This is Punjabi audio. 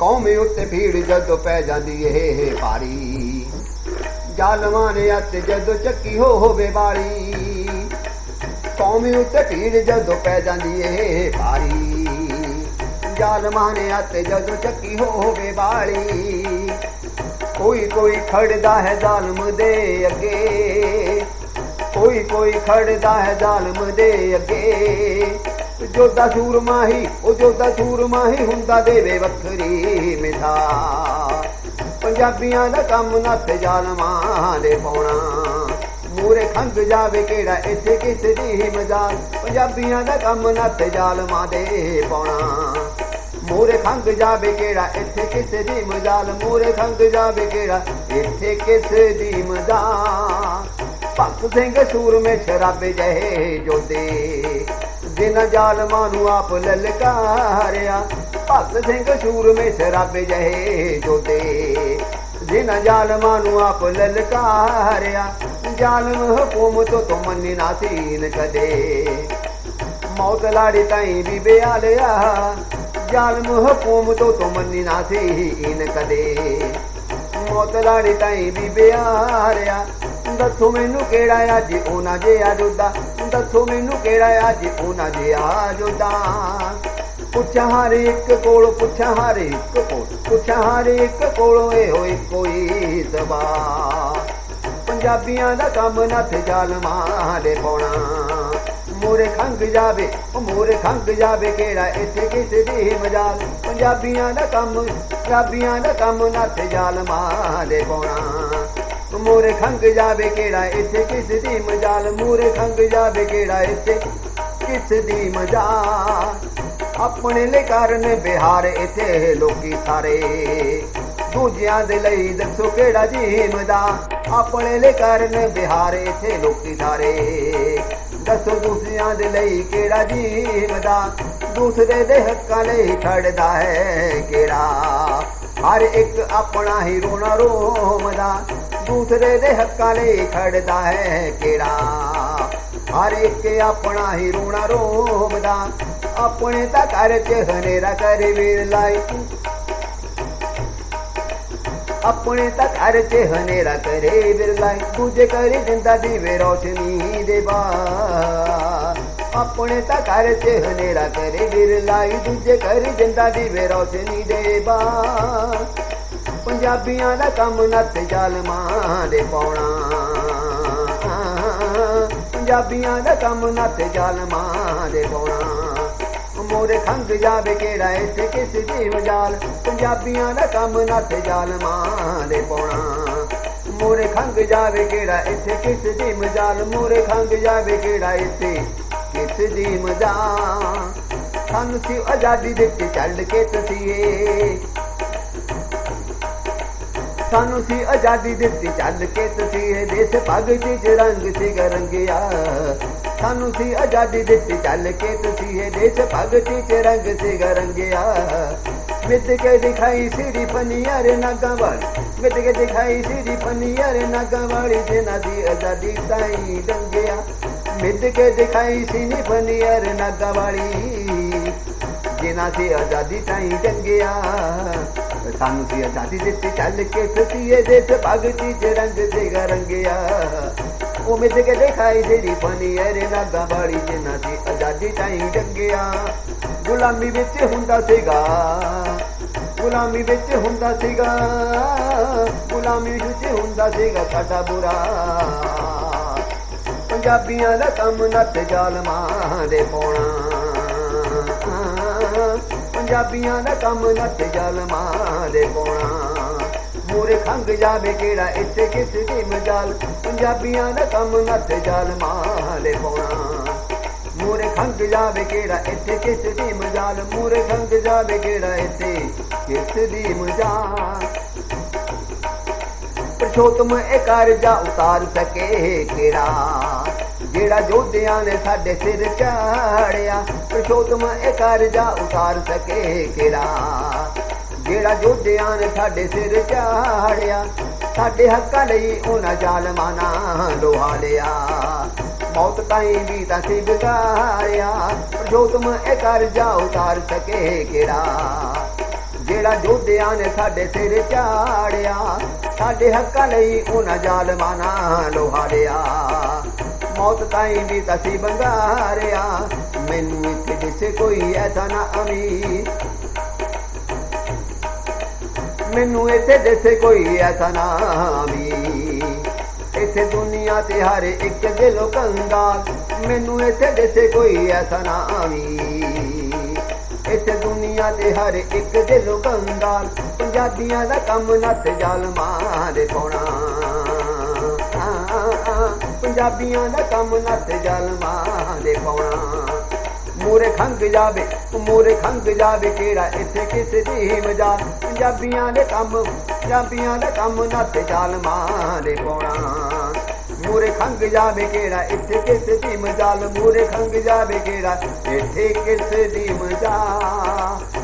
ਕੌਮੇ ਉੱਤੇ ਭੀੜ ਜਦੋਂ ਪੈ ਜਾਂਦੀ ਏ ਭਾਰੀ। ਜ਼ਾਲਮਾਂ ਨੇ ਅੱਤ ਜਦੋਂ ਚੱਕੀ ਹੋ ਹੋਵੇ ਵਾਲੀ ਕੌਮੇ ਉੱਤੇ ਭੀੜ ਜਦੋਂ ਪੈ ਜਾਂਦੀ ਏ ਭਾਰੀ। ਜ਼ਾਲਮਾਂ ਨੇ ਅੱਤ ਜਦੋਂ ਚੱਕੀ ਹੋ ਹੋਵੇ ਵਾਲੀ ਕੋਈ ਕੋਈ ਖੜਦਾ ਹੈ ਜ਼ਾਲਮ ਦੇ ਅੱਗੇ। ਕੋਈ ਕੋਈ ਖੜਦਾ ਹੈ ਜ਼ਾਲਮ ਦੇ ਅੱਗੇ। ਜੋਦਾ ਸੂਰਮਾ ਹੀ, ਉਹ ਜੋਦਾ ਸੂਰਮਾ ਹੀ ਹੁੰਦਾ ਦੇਵੇ ਵੱਖਰੀ ਮਿਠਾ। ਪੰਜਾਬੀਆਂ ਦਾ ਕੰਮ ਨੱਥ ਜ਼ਾਲਮਾਂ ਦੇ ਪਾਉਣਾ। ਮੂਰੇ ਖੰਗ ਜਾਵੇ ਕਿਹੜਾ, ਇੱਥੇ ਕਿਸ ਦੀ ਮਜਾਲ? ਪੰਜਾਬੀਆਂ ਦਾ ਕੰਮ ਨੱਥ ਜ਼ਾਲਮਾਂ ਦੇ ਪਾਉਣਾ। ਮੂਰੇ ਖੰਗ ਜਾਵੇ ਕਿਹੜਾ, ਇੱਥੇ ਕਿਸ ਦੀ ਮਜਾਲ? ਮੂਰੇ ਖੰਗ ਜਾਵੇ ਕਿਹੜਾ, ਇੱਥੇ ਕਿਸ ਦੀ ਮਜਾਲ? ਭਗਤ ਸਿੰਘ ਸੂਰਮੇ ਸ਼ਰਾਬੇ ਜਹੇ ਜੋਦੇ ਜਿਨ੍ਹਾਂ ਜ਼ਾਲਮਾਂ ਨੂੰ ਆਪ ਲਲਕਾਰਿਆ ਭਗਤ ਸਿੰਘ ਸੂਰਮੇ ਸ਼ਰਾਬੇ ਜਹੇ ਜੋਦੇ ਜਿਨ੍ਹਾਂ ਜ਼ਾਲਮਾਂ ਨੂੰ ਆਪ ਲਲਕਾਰਿਆ ਜ਼ਾਲਮ ਹਕੂਮਤ ਤੋਂ ਮੰਨੀ ਨਾ ਸੀਨ ਕਦੇ। ਮੌਤ ਲਾੜੀ ਤਾਈ ਵੀ ਬਿਆਲਿਆ, ਜ਼ਾਲਮ ਹਕੂਮਤ ਤੋਂ ਮੰਨੀ ਨਾ ਸੀਨ ਕਦੇ। ਮੌਤ ਲਾੜੀ ਤਾਈ ਵੀ ਬਿਆਰਿਆ, ਦੱਸੋ ਮੈਨੂੰ ਕਿਹੜਾ ਅੱਜ ਉਹਨਾਂ ਜਿਹਾ ਜੁਦਾ। ਦੱਸੋ ਮੈਨੂੰ ਕਿਹੜਾ ਅੱਜ ਉਹਨਾਂ ਜਿਹਾ ਜੁਦਾ ਪੁੱਛਾਂ ਹਰ ਇੱਕ ਕੋਲ, ਪੁੱਛਾਂ ਹਰ ਇੱਕ ਕੋਲ, ਪੁੱਛਾਂ ਹਰ ਇੱਕ ਕੋਲੋਂ ਇਹ ਹੋਈ ਕੋਈ ਜ਼ਬਾ ਪੰਜਾਬੀਆਂ ਦਾ ਕੰਮ ਨੱਥ ਜ਼ਾਲਮਾਂ ਦੇ ਪਾਉਣਾ। ਮੋਰੇ ਖੰਗ ਜਾਵੇ, ਉਹ ਮੋਰੇ ਖੰਗ ਜਾਵੇ ਕਿਹੜਾ ਇੱਥੇ ਕਿਸੇ ਦੀ ਮਜਾਲ? ਪੰਜਾਬੀਆਂ ਦਾ ਕੰਮ, ਪੰਜਾਬੀਆਂ ਦਾ ਕੰਮ ਨੱਥ ਜ਼ਾਲਮਾਂ ਦੇ ਪਾਉਣਾ। ਮੋਰੇ ਖੰਗ ਜਾਵੇ ਕਿਹੜਾ ਇੱਥੇ? ਕਿਸ ਦੀ ਮਜਾਲ ਮੋਰੇ ਖੰਗ ਜਾਵੇ ਕਿਹੜਾ ਇੱਥੇ? ਕਿਸ ਦੀ ਮਜਾਲ? ਆਪਣੇ ਲਈ ਕਰਨ ਬਿਹਾਰ ਇੱਥੇ ਲੋਕੀ ਸਾਰੇ। ਦੂਜਿਆਂ ਦੇ ਲਈ ਦੱਸੋ ਕਿਹੜਾ ਜੀਮਦਾ ਆਪਣੇ ਲਈ ਕਰਨ ਬਿਹਾਰ ਇੱਥੇ ਲੋਕੀ ਸਾਰੇ। ਦੱਸੋ ਦੂਸਰਿਆਂ ਦੇ ਲਈ ਕਿਹੜਾ ਜੀਨ ਦਾ ਦੂਸਰੇ ਦੇ ਹੱਕਾਂ ਲਈ ਖੜਦਾ ਹੈ ਕਿਹੜਾ? ਹਰ ਇੱਕ ਆਪਣਾ ਹੀ ਰੋਣਾ ਰੋਮਦਾ ਦੂਸਰੇ ਦੇ ਹੱਕਾਂ ਲਈ ਖੜਦਾ ਹੈ ਕਿਹੜਾ? ਹਰ ਇੱਕ ਆਪਣਾ ਹੀ ਰੋਣਾ ਰੋਮਦਾ ਆਪਣੇ ਤਾਂ ਘਰ ਚ ਹਨੇਰਾ ਕਰੇ ਵੀਰ ਲਾਈ ਆਪਣੇ ਤਾਂ ਘਰ ਚ ਹਨੇਰਾ ਕਰੇ ਬਿਰਲਾਈ ਲਾਈ ਦੂਜੇ ਕਰੇ ਜਿੰਦਾ ਦੀ ਵੇ ਰੋਸ਼ਨੀ ਦੇ ਬਾ ਆਪਣੇ ਤਾਂ ਘਰ ਚ ਹਨੇਰਾ ਕਰੇ ਬਿਰਲਾਈ ਦੂਜੇ ਕਰੇ ਜਿੰਦਾ ਦੀ ਵੇ ਰੋਸ਼ਨੀ ਦੇ ਬਾ ਪੰਜਾਬੀਆਂ ਦਾ ਕੰਮ ਨੱਥ ਜ਼ਾਲਮਾਂ ਦੇ ਪਾਉਣਾ। ਪੰਜਾਬੀਆਂ ਦਾ ਕੰਮ ਨੱਥ ਜ਼ਾਲਮਾਂ ਦੇ ਪਾਉਣਾ। ਮੋਰੇ ਖੰਗ ਜਾਵੇ ਕਿਹੜਾ ਇੱਥੇ ਕਿਸ ਦੀ ਮਜਾਲ ਪੰਜਾਬੀਆਂ ਦਾ ਕੰਮ ਨੱਥ ਜ਼ਾਲਮਾਂ ਦੇ ਪਾਉਣਾ। ਮੋਰੇ ਖੰਗ ਜਾਵੇ ਕਿਹੜਾ ਇੱਥੇ ਕਿਸ ਦੀ ਮਜਾਲ ਮੋਰੇ ਖੰਗ ਜਾਵੇ ਕਿਹੜਾ ਇੱਥੇ ਕਿਸ ਦੀ ਮਜਾਲ ਸਾਨੂੰ ਸੀ ਆਜ਼ਾਦੀ ਦੇ ਦਿੱਤੀ ਚੱਲ ਕੇ ਤਸੀਏ ਸਾਨੂੰ ਸੀ ਆਜ਼ਾਦੀ ਦਿੱਤੀ, ਚੱਲ ਕੇ ਤੁਸੀਂ ਇਹ ਦੇਸ਼ ਭਗਤ ਚ ਰੰਗ ਸੀ ਰੰਗਿਆ ਸਾਨੂੰ ਸੀ ਆਜ਼ਾਦੀ ਦਿੱਤੀ, ਚੱਲ ਕੇ ਤੁਸੀਂ ਇਹ ਦੇਸ਼ ਭਗਤ ਚ ਰੰਗ ਸੀ ਰੰਗਿਆ ਮਿੱਤ ਕੇ ਦਿਖਾਈ ਸਿਰੀ ਪਨੀਰ ਨਾਗਾ ਵਾਲੀ ਮਿੱਤ ਕੇ ਦਿਖਾਈ ਸਿਰੀ ਪਨੀਰ ਨਾਗਾ ਵਾਲੀ, ਜਿਨ੍ਹਾਂ ਦੀ ਆਜ਼ਾਦੀ ਤਾਈ ਰੰਗਿਆ ਮਿੱਤ ਕੇ ਦਿਖਾਈ ਸਿਰੀ ਪਨੀਰ ਨਾਗਾ ਵਾਲੀ, ਜਿਨ੍ਹਾਂ ਦੀ ਆਜ਼ਾਦੀ ਤਾਈ ਰੰਗਿਆ ਸਾਨੂੰ ਸੀ ਆਜ਼ਾਦੀ ਦਿੱਤੀ, ਚੱਲ ਕੇ ਸਤੀਏ ਦੇਸ਼ ਭਗਤੀ ਚ ਰੰਗ ਦੇਗਾ ਰੰਗਿਆ। ਉਹ ਮਿੱਤ ਕੇ ਦਿਖਾਈ ਜਿਹੜੀ ਬਣੀ ਅਰੇ ਨਾਗਾ ਵਾਲੀ ਜਿਨ੍ਹਾਂ ਦੀ ਆਜ਼ਾਦੀ ਤਾਈ ਡੰਗਿਆ ਗੁਲਾਮੀ ਵਿੱਚ ਹੁੰਦਾ ਸੀਗਾ, ਗੁਲਾਮੀ ਵਿੱਚ ਹੁੰਦਾ ਸੀਗਾ, ਗੁਲਾਮੀ ਵਿੱਚ ਹੁੰਦਾ ਸੀਗਾ ਸਾਡਾ ਬੁਰਾ। ਪੰਜਾਬੀਆਂ ਦਾ ਕੰਮ ਨੱਥ ਜ਼ਾਲਮਾਂ ਦੇ ਪਾਉਣਾ। ਪੰਜਾਬੀਆਂ ਦਾ ਕੰਮ ਨੱਥ ਜ਼ਾਲਮਾਂ ਦੇ ਪਾਉਣਾ ਮੂਰੇ ਖੰਗ ਜਾਵੇ ਕਿਹੜਾ ਇੱਥੇ ਕਿਸ ਦੀ ਮਜਾਲ ਪੰਜਾਬੀਆਂ ਦਾ ਕੰਮ ਨੱਥ ਜ਼ਾਲਮਾਂ ਦੇ ਪਾਉਣਾ ਮੂਰੇ ਖੰਗ ਜਾਵੇ ਕਿਹੜਾ ਇੱਥੇ ਕਿਸ ਦੀ ਮਜਾਲ ਮੂਰੇ ਖੰਗ ਜਾਵੇ ਕਿਹੜਾ ਇੱਥੇ ਕਿਸ ਦੀ ਮਜਾਲ ਪਰਸ਼ੋਤਮ ਇਹ ਕਰਜ਼ਾ ਉਤਾਰ ਸਕੇ ਕਿਹੜਾ। ਜਿਹੜਾ ਜੋਧਿਆਂ ਨੇ ਸਾਡੇ ਸਿਰ ਚਾੜਿਆ, ਪਰਸ਼ੋਤਮ ਇਹ ਕਰਜ਼ਾ ਉਤਾਰ ਸਕੇ ਕਿਹੜਾ? ਜਿਹੜਾ ਜੋਧਿਆਂ ਨੇ ਸਾਡੇ ਸਿਰ ਚਾੜਿਆ, ਸਾਡੇ ਹੱਕਾਂ ਲਈ ਉਹਨਾਂ ਜ਼ਾਲਮਾਂ ਨਾਲ ਲੋਹਾ ਲਿਆ। ਮੌਤ ਤਾਈ ਵੀ ਤਾਂ ਸੀ ਵਿਗਾਰਿਆ ਪਰਸ਼ੋਤਮ ਇਹ ਕਰਜ਼ਾ ਉਤਾਰ ਸਕੇ ਕਿਹੜਾ? ਜਿਹੜਾ ਜੋਧਿਆਂ ਨੇ ਸਾਡੇ ਸਿਰ ਚਾੜਿਆ, ਸਾਡੇ ਹੱਕਾਂ ਲਈ ਉਹਨਾਂ ਜ਼ਾਲਮਾਂ ਨਾਲ ਲੋਹਾਰਿਆ ਮੌਤ ਤਾਈ ਵੀ ਤਸੀ ਬੰਗਾਰਿਆ। ਮੈਨੂੰ ਇੱਥੇ ਦਿਸੇ ਕੋਈ ਐਸਾ ਨਾ ਅਮੀਰ ਮੈਨੂੰ ਇੱਥੇ ਦਿਸੇ ਕੋਈ ਐਸਾ ਨਾ ਅਮੀਰ ਇੱਥੇ ਦੁਨੀਆ ਤੇ ਹਰ ਇੱਕ ਦਿਲੋਂ ਕੰਗਾਲ ਮੈਨੂੰ ਇੱਥੇ ਦਿਸੇ ਕੋਈ ਐਸਾ ਨਾ ਅਮੀਰ ਇੱਥੇ ਦੁਨੀਆ ਤੇ ਹਰ ਇੱਕ ਦਿਲੋਂ ਕੰਗਾਲ ਪੰਜਾਬੀਆਂ ਦਾ ਕੰਮ ਨੱਥ ਜ਼ਾਲਮਾਂ ਮਾਰੇ ਪਾਉਣਾ। ਪੰਜਾਬੀਆਂ ਦਾ ਕੰਮ ਨੱਥ ਜ਼ਾਲਮਾਂ ਦੇ ਪਾਉਣਾ। ਮੂਰੇ ਖੰਗ ਜਾਵੇ ਮੂਰੇ ਖੰਗ ਜਾਵੇ ਕਿਹੜਾ ਇੱਥੇ ਕਿਸੇ ਦੀ ਮਜਾਲ? ਪੰਜਾਬੀਆਂ ਦੇ ਕੰਮ, ਪੰਜਾਬੀਆਂ ਦਾ ਕੰਮ ਨੱਥ ਜ਼ਾਲਮਾਂ ਦੇ ਪਾਉਣਾ। ਮੂਰੇ ਖੰਗ ਜਾਵੇ ਕਿਹੜਾ ਇੱਥੇ ਕਿਸੇ ਦੀ ਮਜਾਲ? ਮੂਰੇ ਖੰਗ ਜਾਵੇ ਕਿਹੜਾ ਇੱਥੇ ਕਿਸੇ ਦੀ ਮਜਾਲ?